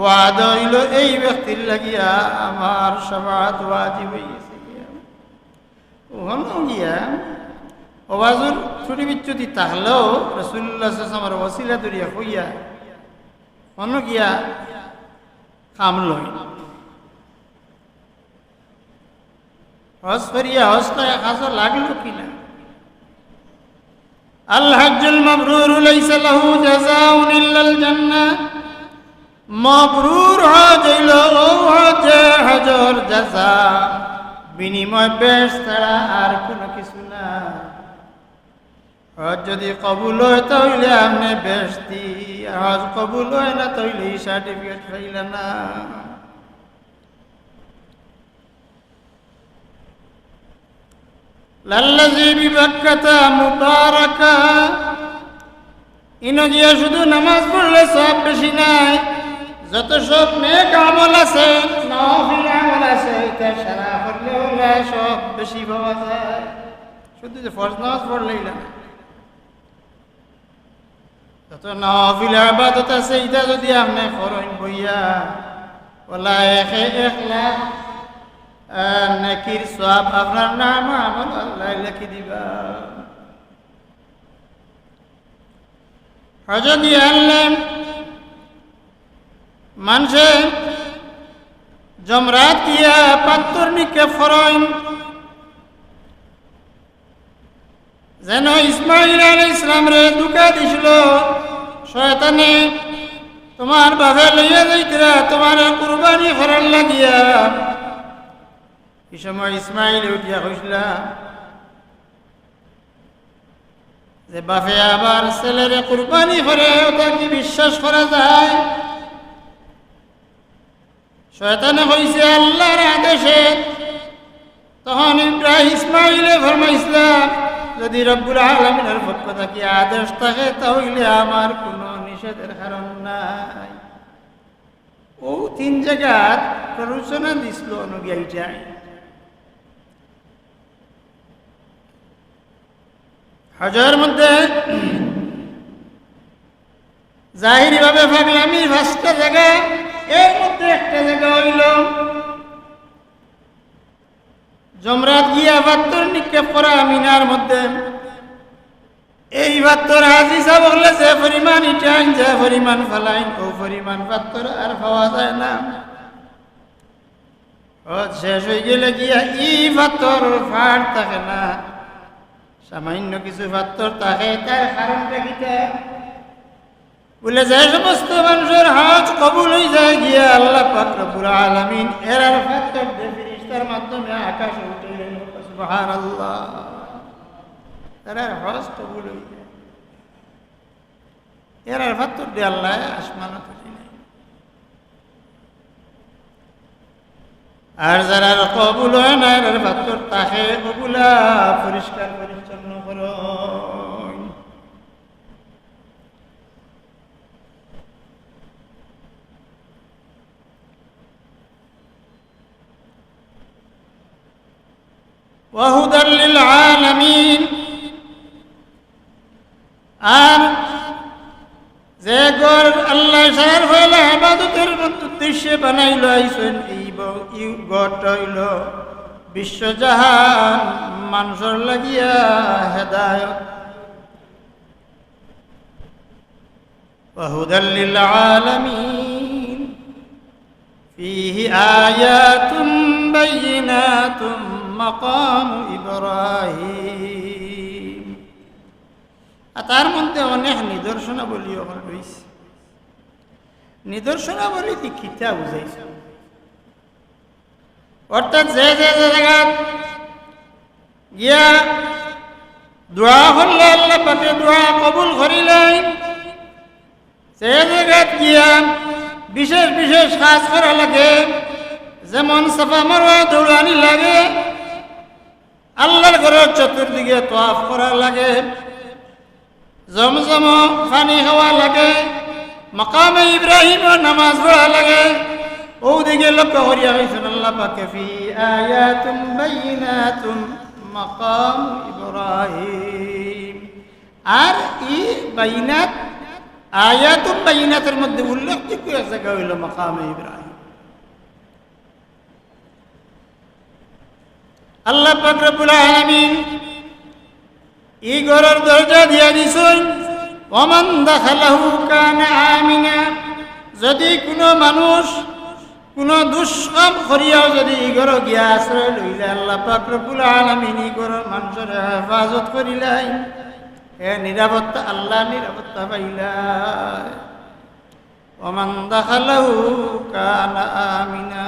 ওয়াদা হইল এই ব্যক্তির লাগিয়া আমার সবাত ওয়াজিব হইয়াছে ওখানেও গিয়া ওবাজুর ছুটি বিচ্যুতি তাহলেও রসুল্লাহামের ওসিলা দরিয়া হইয়া, অন্য গিয়া কামল হস করিয়া হস্তায় খাসা লাগল কিনা আল্লাহ মবরুর লাইসা লাহু জাযাউন ইল্লাল জান্নাহ। মবরুর হইল হজে হজর জাজা। বিনিময় বেশ ছাড়া আর কোনো কিছু না। হজ যদি কবুল হয় তাহলে আপনি বেশতি। হজ কবুল হয় না তাহলে সার্টিফিকেট পাইলে না। লাল্লাজি বিবাক্কাতা মুবারাকা। ইনো শুধু নামাজ পড়লে সব বেশি নাই। যত সব নেক আমল আছে, নফিল আমল আছে এটা সারা করলে হলে সব বেশি পাওয়া যায়। শুধু যে ফরজ নামাজ পড়লেই না। যত নফিল আবাদত আছে, এটা যদি আপনি ফরইন বইয়া ওলা এক এক লাখ নেকির সব আপনার নাম আমল আল্লাহ লিখে দিবা। হজরত আনলেন মানুষে জমরাত দিয়া পাত্তর নিকে ফরইন। যেন ইসমাইল আল ইসলাম রে দুকা দিছিল, শয়তানে, তোমার বাপে লইয়া যাইতরা, তোমার কুরবানি করার লাগিয়া। এই সময় ইসমাইল উঠিয়া কইসলাম যে বাপে আবার ছেলেরে কুরবানি করে ওটা কি বিশ্বাস করা যায়? শয়তানে কইছে আল্লাহর আদেশে। তখন ইব্রাহিম ইসমাইলে ফরমাইছিলাম যদি রব্বুল আলমিনের পক্ষ থাকি আদেশ থাকে, তাহলে আমার কোনো নিষেধের কারণ নাই। ও তিন জায়গাত প্ররোচনা দিছিল অনুজ্ঞাইটাই হজের মধ্যে জাহিরি ভাবে ভাবলামি পাঁচটা জায়গা, এর একটা জায়গা হইল। জমরাত গিয়া বাত্তর নিক্ষেপ করা মিনার মধ্যে। এই বাত্তর আজিসা বললে, যে পরিমাণ ইটাইন যে পরিমাণ ফালাইন, ও পরিমাণ বাত্তর আর পাওয়া যায় না। শেষ হয়ে গেলে গিয়া ই বাত্তর ফাট থাকে না। সামান্য কিছু পাত্তর তাকে তার কারণটা কিটা বলে, যে সমস্ত মানুষের হজ কবুল হয়ে যায় গিয়া আল্লাহ পাক রব্বুল আলামিন দিয়ে ফিরিস্তার মাধ্যমে আকাশে উঠে সুবহানাল্লাহ। এরার হজ কবুল হয়ে যায় এরার পাত্তর দিয়ে আল্লাহ আসমানত উঠে আর যারা কবুল হয় না, এর পাত্তর তাকে কবুলা পরিষ্কার পরিচ্ছন্ন কর। وهدى للعالمين আর যে গর আল্লাহ সার হইলে আবাদতের উদ্দেশ্যে বানাইল আইসেন এই গড়টা হইল বিশ্বজাহান মানুষের লাগিয়া হেদায়ত وهدى للعالمين فيه آيات بينات মকাম ইব্রাহিম। আর তার মধ্যে অনেক নিদর্শনাবলী আমার রয়েছে। নিদর্শনাবলী কিতা বুঝাইছে? অর্থাৎ যে যে জায়গাত গিয়া দোয়া করলে আল্লাহ পাকে দোয়া কবুল করিলেন সে জায়গাত গিয়া বিশেষ বিশেষ কাজ করা লাগে, যেমন সাফা মারোয়া দৌড়ানি লাগে আল্লাহর ঘরের চতুর্দিকে তোয়াফ করা লাগে, জমজম পানি খাওয়া লাগে, মকামে ইব্রাহিম নামাজ পড়া লাগে। ওদিকে লক্ষ্য করিয়া হয়েছেন আল্লাহ পাকে, ফি আয়াতুম বাইনাতুম মাকাম ইব্রাহিম। আর ই বাইনাত আয়াতুম বাইনাতের মধ্যে উল্লেখযোগ্য জায়গা হইল মাকামে ইব্রাহিম। আল্লাহ পাক রব্বুল আলামিন ই ঘরের দরজা দিয়া দিছই ওমান দাখালাহু কানা আমিনা যদি কোনো মানুষ কোনো দুষ্কাম করিয়াও যদি ই ঘর গিয়া আশ্রয় লইলে আল্লাহ পাক রব্বুল আলামিন ই ঘরের মানুষের হেফাজত করিলাই এ নিরাপত্তা, আল্লাহ নিরাপত্তা পাইলাই ওমান দাখালাহু কানা আমিনা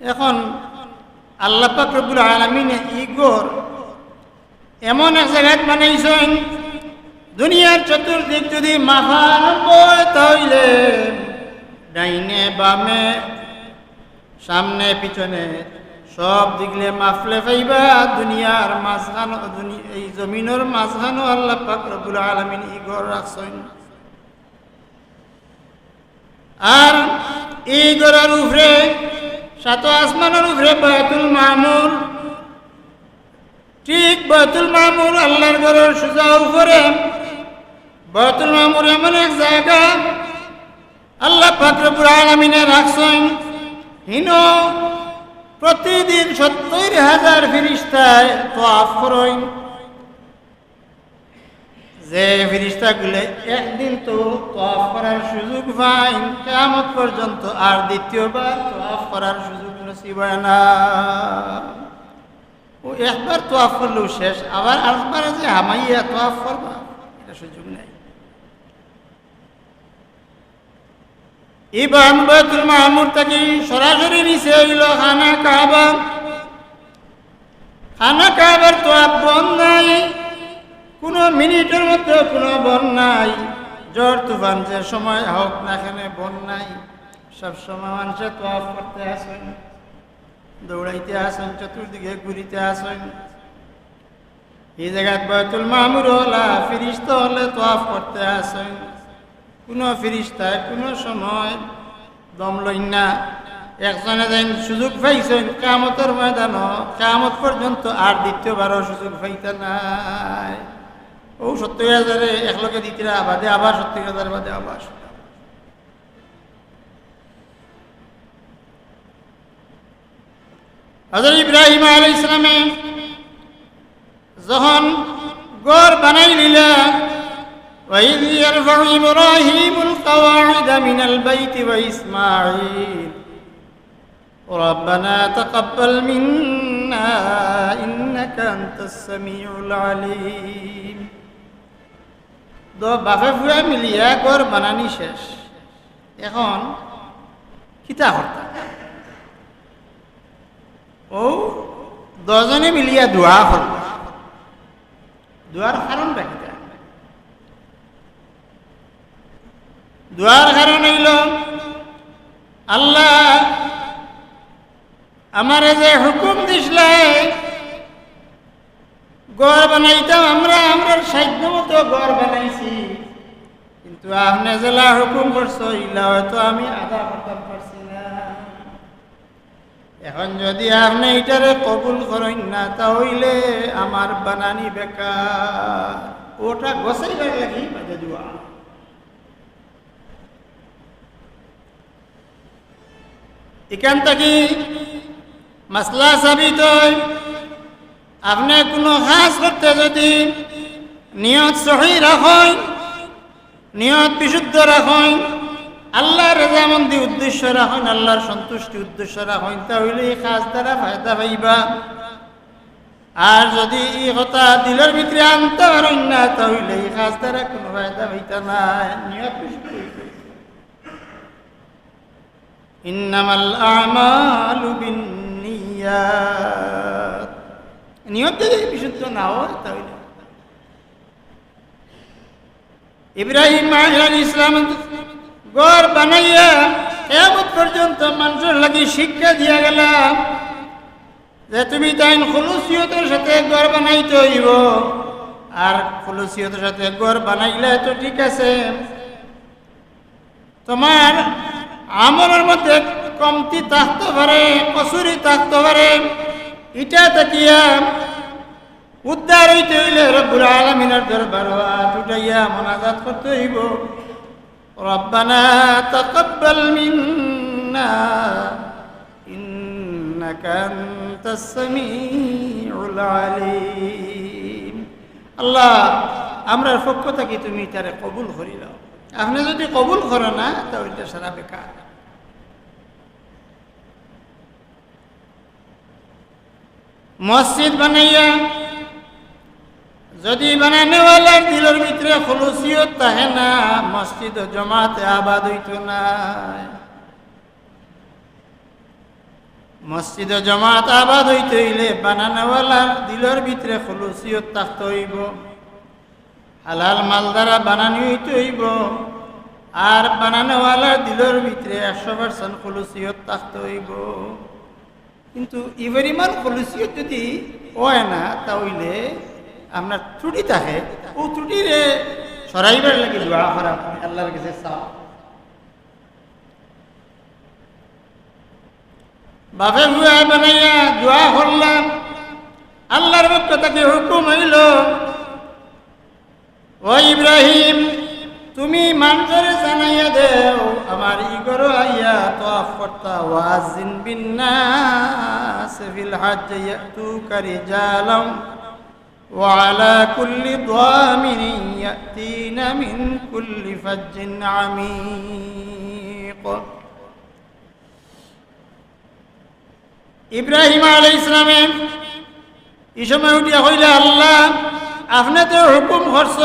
এখন আল্লাহ পাক রব্বুল আলমিনে ইগোর এমন এক জায়গায় বানাইছেন, দুনিয়ার চতুর্দিক যদি মাফা আরম্ভ হয় তাহলে ডাইনে বামে, সামনে পিছনে সব দিকলে মাফলে পাইবা দুনিয়ার মাঝখান এই জমিনের মাঝখানও আল্লাহ পাক রব্বুল আলমিন ইগর রাখছেন। আর এই গড়ার উপরে সাত আসমানের উপরে বয়তুল মামুর ঠিক বয়তুল মামুর আল্লাহর ঘরের সোজা উপরে। বয়তুল মামুর এমন এক জায়গা, আল্লাহ পাকরপুর আলমিনে রাখছেন। হিন প্রতিদিন সত্তর হাজার ফিরিস্তায় তো আফ করেন। যে ফিরিস্তাগুলো একদিন তো তফ করার সুযোগ পাইন কেমন পর্যন্ত আর দ্বিতীয়বার তফ করার সুযোগ নসিব না। ও একবার তোয়াফ করলেও শেষ, আবার আরেকবার যে হামাইয়া তোয়াফ করবা, এটা সুযোগ নেই। ইবান বয়তুল মাহমুদ থেকে সরাসরি নিচে হইল খানা কাবা। খানা কাবার তোয়াফ বন্ধ নাই। কোনো মিনিটের মধ্যে কোনো বন্যাই জ্বর, তুফান যে সময় হোক না এখানে বন্যাই সব সময় মানুষের তোয়াফ করতে আসেন, দৌড়াইতে আসেন, চতুর্দিকে ঘুরিতে আসেন। এই জায়গায় বয়তুল মামুর হলা ফিরিস্ত হলে তোয়াফ করতে আসেন। কোনো ফিরিস্তায় কোনো সময় দম লইন না। একজনে যেন সুযোগ পাইছেন কামতের ময়দান কামত পর্যন্ত আর দ্বিতীয়বারও সুযোগ পাইতে নাই। ও সত্তর হাজারে একলগে দিতে বাদে আবার সত্তর হাজার বাদে আবার হজর ইব্রাহিম আলাই ইসলামে যখন গড় বানাই নিলা وإذ يرفع إبراهيم القواعد من البيت وإسماعيل ربنا تقبل منا إنك أنت السميع العليم দো বাপে ফুয়া মিলিয়া গড় বানানি শেষ। এখন কিতা হর্তা ও দজনে মিলিয়া দোয়া করল দোয়ার কারণ রাখিতা দোয়ার কারণ হইল আল্লাহ আমারে যে হুকুম দিসলে গড় বানাইতাম আমরা আমরা সাধ্য মতো গড় বানাইছি। কিন্তু আপনি জেলা হুকুম করছ ইলা হয়তো আমি আদা করতাম পারছি না। এখন যদি আপনি এটারে কবুল করেন না, তাহলে আমার বানানি বেকার। ওটা গোসাইবার লাগি বাজে দোয়া। এখান থেকে মাসলা সাবিত হয়। আপনি কোনো কাজ করতে যদি নিয়ত সহি রাখেন, নিয়ত বিশুদ্ধ রাখেন, আল্লাহর রেজামন্দি উদ্দেশ্য রাখেন, আল্লাহর সন্তুষ্টি উদ্দেশ্য রাখেন, তাহলে এই কাজ দ্বারা ফায়দা পাইবা আর যদি এই কথা দিলের ভিতরে আনতে পারেন না, তাহলে এই কাজ দ্বারা কোনো ফায়দা পাইতা না, নিয়ত বিশুদ্ধ হইতে ইন্নামাল আমালু বিন্নিয়াত নিয়ত যদি বিশুদ্ধ না হয়, তাহলে। ইব্রাহিম ইসলাম গড় বানাইয়া কেমন পর্যন্ত মানুষের লাগি শিক্ষা দিয়া গেলাম যে তুমি তাই খলুসিয়তের সাথে গড় বানাইতে হইব। আর খলুসিয়তের সাথে গড় বানাইলে তো ঠিক আছে। তোমার আমলের মধ্যে কমতি থাকতে পারে, কসুরি থাকতে পারে। ইটা তাকিয়া উদ্ধার হইতে হইলে রব্বুল আলমিনের দরবার উঠাইয়া মনাজাত করতে হইব ربنا تقبل منا إنك أنت السميع العليم আল্লাহ আমরার পক্ষ থেকে তুমি তারে কবুল করি দাও আপনি যদি কবুল করো না তাহলে সারা বেকার মসজিদ বানাইয়া যদি বানানোওয়ালার দিলের ভিতরে খলুসিয়ত তাহে না, মসজিদ জমাতে আবাদ হইত না। মসজিদ জমাত আবাদ হইতে হইলে বানানোওয়ালার দিলের ভিতরে খলুসিয়ত থাকতে হইব। হালাল মাল দ্বারা বানানি হইতে হইব। আর বানানোওয়ালার দিলের ভিতরে একশো পার্সেন্ট খলুসিয়ত থাকতে হইব। কিন্তু ইভেরিমান খলুসিয়ত যদি হয় না, তাহলে আপনার ত্রুটি থাকে, ও ত্রুটিরে সরাইবার লাগে দোয়া করা আল্লাহর কাছে চাও বাপে ভুয়া বানাইয়া দোয়া করলাম, আল্লাহর পক্ষ তাকে হুকুম হইল, ও ইব্রাহিম, তুমি মানুষের জানাইয়া দেও, আমার ইগর আইয়া তোয়াফ করতা, ওয়াজিন বিন্নাস ফিল হজ্জ ইয়াতুকা রিজালাম। وعلى كل ضامن يأتين من كل فج عميق ইব্রাহিম আলাই ইসলামে এই সময় উঠিয়া হইলে আল্লাহ আপনি তো হুকুম করছ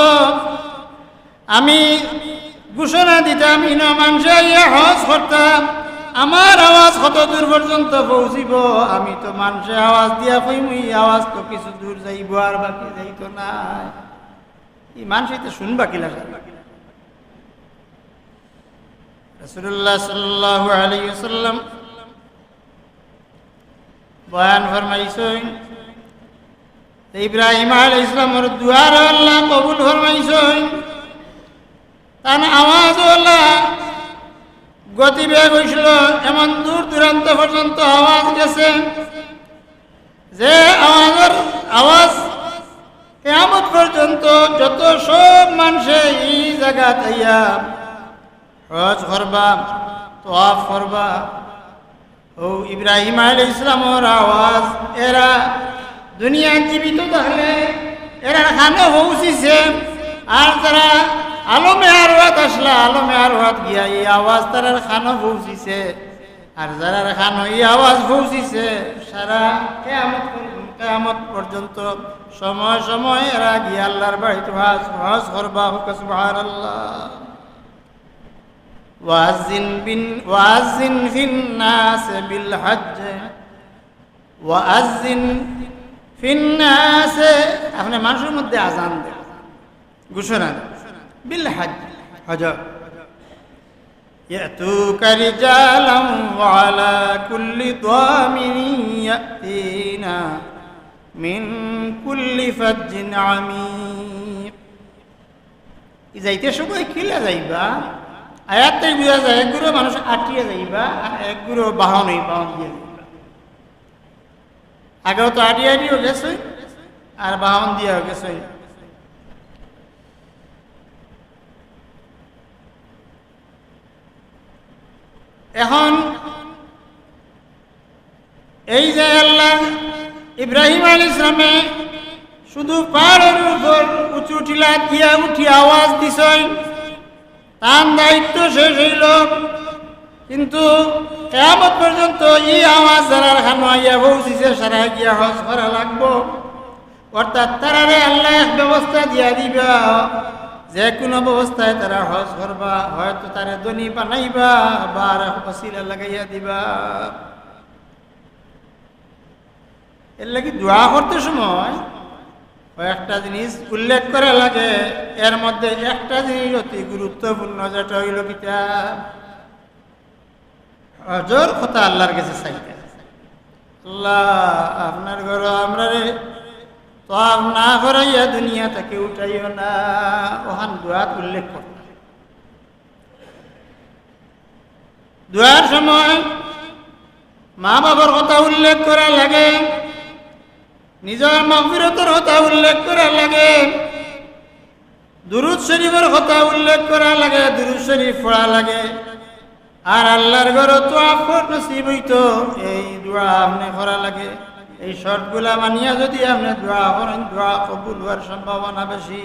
আমি ঘোষণা দিতাম ইন মানুষে ইয়ে হজ করতাম আমার আওয়াজ কত দূর পর্যন্ত পৌঁছিব? আমি তো মানুষের আওয়াজ দিয়া কইম এই আওয়াজ তো কিছু দূর যাইব আর বাকি যাইতো না এই মানুষ তো শুনবা কি লাগে রসুল্লাহ সাল্লাহ আলাইসাল্লাম বয়ান ফরমাইছেন, ইব্রাহিম আল ইসলামর দুয়ার আল্লাহ কবুল ফরমাইছেন, তার আওয়াজ আল্লাহ গতিবেগ হয়েছিল এমন দূর দূরান্ত পর্যন্ত আওয়াজ গেছে যে আওয়াজের আওয়াজ কেমন পর্যন্ত যত সব মানুষে এই জায়গা তাইয়া হজ করবা তোয়াফ করবা। ও ইব্রাহিম আলী ইসলামর আওয়াজ, এরা দুনিয়া জীবিত থাকলে, এরা খানো পৌঁছিছে আর যারা আলমে আর হাত আসলা, আলমে আর হাত গিয়া এই আওয়াজ তারার খানো পৌঁছিছে আর যারা খানো এই আওয়াজ পৌঁছিছে সারা কেয়ামত কেয়ামত পর্যন্ত সময় সময় এরা গিয়া আল্লাহর বাড়িতে হাজ হাজ করবা হুক, সুবহানাল্লাহ। ওয়াজিন বিন, ওয়াজিন ফিন নাস বিল হজ্জ। ওয়াজিন ফিন নাস, আপনি মানুষের মধ্যে আজান দেন। ঘোষণা দেন। بالحج حج يأتوك رجالا وعلى كل ضامن يأتينا من كل فج عميق যাইতে সময় কিলা যাইবা আয়াত বুঝা যায় একগুলো মানুষ আটিয়ে যাইবা আর একগুলো বাহনই বাহন দিয়ে যাইবা আগেও তো আটি আটিও গেছে আর বাহন দিয়েও গেছে এখন এই যে আল্লাহ ইব্রাহিম আলী ইসলামে শুধু পাহাড়ের উপর উঁচু টিলা দিয়া উঠি আওয়াজ দিছই তার দায়িত্ব শেষ হইল। কিন্তু কেমন পর্যন্ত এই আওয়াজ যারা খানো আইয়া পৌঁছিছে, সারা গিয়া হজ করা লাগবো। অর্থাৎ তারারে আল্লাহ ব্যবস্থা দিয়া দিবা। যে কোনো অবস্থায় তারা হজ করবা, হয়তো তারা দনি বানাইবা বা ফসিলা লাগাইয়া দিবা। এর লাগি দোয়া করতে সময় কয়েকটা জিনিস উল্লেখ করা লাগে। এর মধ্যে একটা জিনিস অতি গুরুত্বপূর্ণ, যেটা হইল কিতাব। হজর কথা আল্লাহর কাছে চাইতে। আল্লাহ, আপনার ঘর আমরা না করাইয়া দুনিয়া থেকে উঠাইও না। ওহান দুয়াত উল্লেখ কর দুয়ার সময় মা বাবার কথা উল্লেখ করা লাগে, নিজের মাহফিরতের কথা উল্লেখ করা লাগে, দুরুদ শরীফের কথা উল্লেখ করা লাগে, দুরুদ শরীফ পড়া লাগে। আর আল্লাহর ঘর তো আপনার নসিব হইতো, এই দোয়া আপনি করা লাগে। এই শর্তগুলা মানিয়া যদি আপনি দোয়া করেন দোয়া কবুল হওয়ার সম্ভাবনা বেশি।